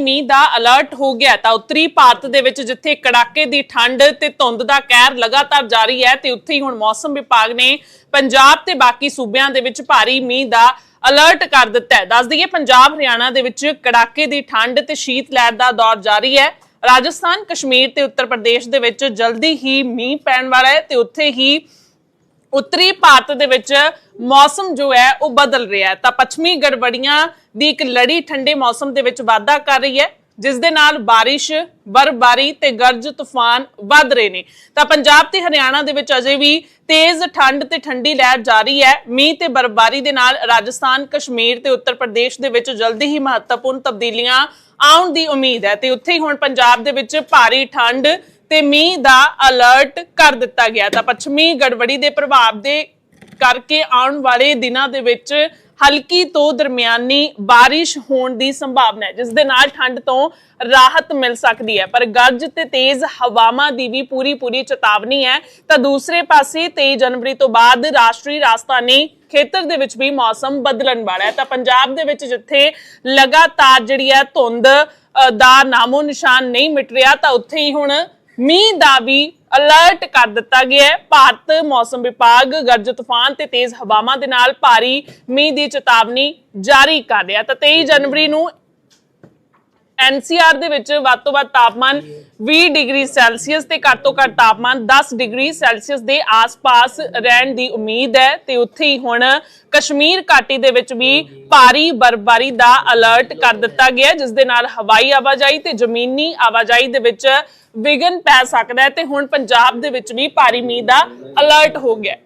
ਮੀਂਹ ਦਾ ਅਲਰਟ ਹੋ ਗਿਆ ਤਾਂ ਉੱਤਰੀ ਭਾਰਤ ਦੇ ਵਿੱਚ ਜਿੱਥੇ ਕੜਾਕੇ ਦੀ ਠੰਡ ਤੇ ਧੁੰਦ ਦਾ ਕਹਿਰ ਲਗਾਤਾਰ ਜਾਰੀ ਹੈ ਤੇ ਉੱਥੇ ਹੀ ਹੁਣ ਮੌਸਮ ਵਿਭਾਗ ਨੇ ਪੰਜਾਬ ਤੇ ਬਾਕੀ ਸੂਬਿਆਂ ਦੇ ਵਿੱਚ ਭਾਰੀ ਮੀਂਹ ਦਾ ਅਲਰਟ ਕਰ ਦਿੱਤਾ ਹੈ। ਦੱਸ ਦਈਏ, ਪੰਜਾਬ, ਹਰਿਆਣਾ ਦੇ ਵਿੱਚ ਕੜਾਕੇ ਦੀ ਠੰਡ ਤੇ ਸ਼ੀਤ ਲਹਿਰ ਦਾ ਦੌਰ ਜਾਰੀ ਹੈ। ਰਾਜਸਥਾਨ, ਕਸ਼ਮੀਰ ਤੇ ਉੱਤਰ ਪ੍ਰਦੇਸ਼ ਦੇ ਵਿੱਚ ਜਲਦੀ ਹੀ ਮੀਂਹ ਪੈਣ ਵਾਲਾ ਹੈ ਤੇ ਉੱਥੇ ਹੀ ਉੱਤਰੀ ਭਾਰਤ ਦੇ ਵਿੱਚ ਮੌਸਮ ਜੋ ਹੈ ਉਹ ਬਦਲ ਰਿਹਾ ਹੈ। ਤਾਂ ਪੱਛਮੀ ਗੜਬੜੀਆਂ ਦੀ ਇੱਕ ਲੜੀ ਠੰਡੇ ਮੌਸਮ ਦੇ ਵਿੱਚ ਵਾਧਾ ਕਰ ਰਹੀ ਹੈ, ਜਿਸ ਦੇ ਨਾਲ ਬਾਰਿਸ਼, ਬਰਫ਼ਬਾਰੀ ਤੇ ਗਰਜ ਤੂਫਾਨ ਵੱਧ ਰਹੇ ਨੇ। ਤਾਂ ਪੰਜਾਬ ਤੇ ਹਰਿਆਣਾ ਦੇ ਵਿੱਚ ਅਜੇ ਵੀ ਤੇਜ਼ ਠੰਡ ਤੇ ਠੰਡੀ ਲਹਿਰ ਜਾਰੀ ਹੈ। ਮੀਂਹ ਤੇ ਬਰਫ਼ਬਾਰੀ ਦੇ ਨਾਲ ਰਾਜਸਥਾਨ, ਕਸ਼ਮੀਰ ਤੇ ਉੱਤਰ ਪ੍ਰਦੇਸ਼ ਦੇ ਵਿੱਚ ਜਲਦੀ ਹੀ ਮਹੱਤਵਪੂਰਨ ਤਬਦੀਲੀਆਂ ਆਉਣ ਦੀ ਉਮੀਦ ਹੈ। ਤੇ ਉੱਥੇ ਹੀ ਹੁਣ ਪੰਜਾਬ ਦੇ ਵਿੱਚ ਭਾਰੀ ਠੰਡ ਤੇ ਮੀਂਹ ਦਾ ਅਲਰਟ ਕਰ ਦਿੱਤਾ ਗਿਆ ਤਾਂ ਪੱਛਮੀ ਗੜਬੜੀ ਦੇ ਪ੍ਰਭਾਵ ਦੇ ਕਰਕੇ ਆਉਣ ਵਾਲੇ ਦਿਨਾਂ ਦੇ ਵਿੱਚ ਹਲਕੀ ਤੋਂ ਦਰਮਿਆਨੀ ਬਾਰਿਸ਼ ਹੋਣ ਦੀ ਸੰਭਾਵਨਾ ਹੈ, ਜਿਸ ਦੇ ਨਾਲ ਠੰਡ ਤੋਂ ਰਾਹਤ ਮਿਲ ਸਕਦੀ ਹੈ। ਪਰ ਗਰਜ ਤੇ ਤੇਜ਼ ਹਵਾਵਾਂ ਦੀ ਵੀ ਪੂਰੀ ਪੂਰੀ ਚੇਤਾਵਨੀ ਹੈ। ਤਾਂ ਦੂਸਰੇ ਪਾਸੇ 23 ਜਨਵਰੀ ਤੋਂ ਬਾਅਦ ਰਾਸ਼ਟਰੀ ਰਾਜਧਾਨੀ ਖੇਤਰ ਦੇ ਵਿੱਚ ਵੀ ਮੌਸਮ ਬਦਲਣ ਵਾਲਾ ਹੈ। ਤਾਂ ਪੰਜਾਬ ਦੇ ਵਿੱਚ ਜਿੱਥੇ ਲਗਾਤਾਰ ਜਿਹੜੀ ਹੈ ਧੁੰਦ ਦਾ ਨਾਮੋ ਨਿਸ਼ਾਨ ਨਹੀਂ ਮਿਟ ਰਿਹਾ, ਤਾਂ ਉੱਥੇ ਹੀ ਹੁਣ ਮੀਂਹ ਦਾ ਵੀ ਅਲਰਟ ਕਰ ਦਿੱਤਾ ਗਿਆ ਹੈ। ਭਾਰਤ ਮੌਸਮ ਵਿਭਾਗ ਗਰਜ ਤੂਫਾਨ ਤੇ ਤੇਜ਼ ਹਵਾਵਾਂ ਦੇ ਨਾਲ ਭਾਰੀ ਮੀਂਹ ਦੀ ਚੇਤਾਵਨੀ ਜਾਰੀ ਕਰ ਰਿਹਾ ਤਾਂ 23 ਜਨਵਰੀ ਨੂੰ ਐਨਸੀਆਰ ਦੇ ਵਿੱਚ ਵੱਧ ਤੋਂ ਵੱਧ ਤਾਪਮਾਨ 20 ਡਿਗਰੀ ਸੈਲਸੀਅਸ ਤੇ ਘੱਟ ਤੋਂ ਘੱਟ ਤਾਪਮਾਨ 10 ਡਿਗਰੀ ਸੈਲਸੀਅਸ ਦੇ ਆਸ-ਪਾਸ ਰਹਿਣ ਦੀ ਉਮੀਦ ਹੈ ਤੇ ਉੱਥੇ ਹੀ ਹੁਣ ਕਸ਼ਮੀਰ ਘਾਟੀ ਦੇ ਵਿੱਚ ਵੀ ਭਾਰੀ ਬਰਫ਼ਬਾਰੀ ਦਾ ਅਲਰਟ ਕਰ ਦਿੱਤਾ ਗਿਆ ਜਿਸ ਦੇ ਨਾਲ ਹਵਾਈ ਆਵਾਜਾਈ ਤੇ ਜ਼ਮੀਨੀ ਆਵਾਜਾਈ ਦੇ ਵਿੱਚ ਵਿਘਨ ਪੈ ਸਕਦਾ ਹੈ ਤੇ ਹੁਣ ਪੰਜਾਬ ਦੇ ਵਿੱਚ ਵੀ ਭਾਰੀ ਮੀਂਹ ਦਾ ਅਲਰਟ ਹੋ ਗਿਆ ਹੈ।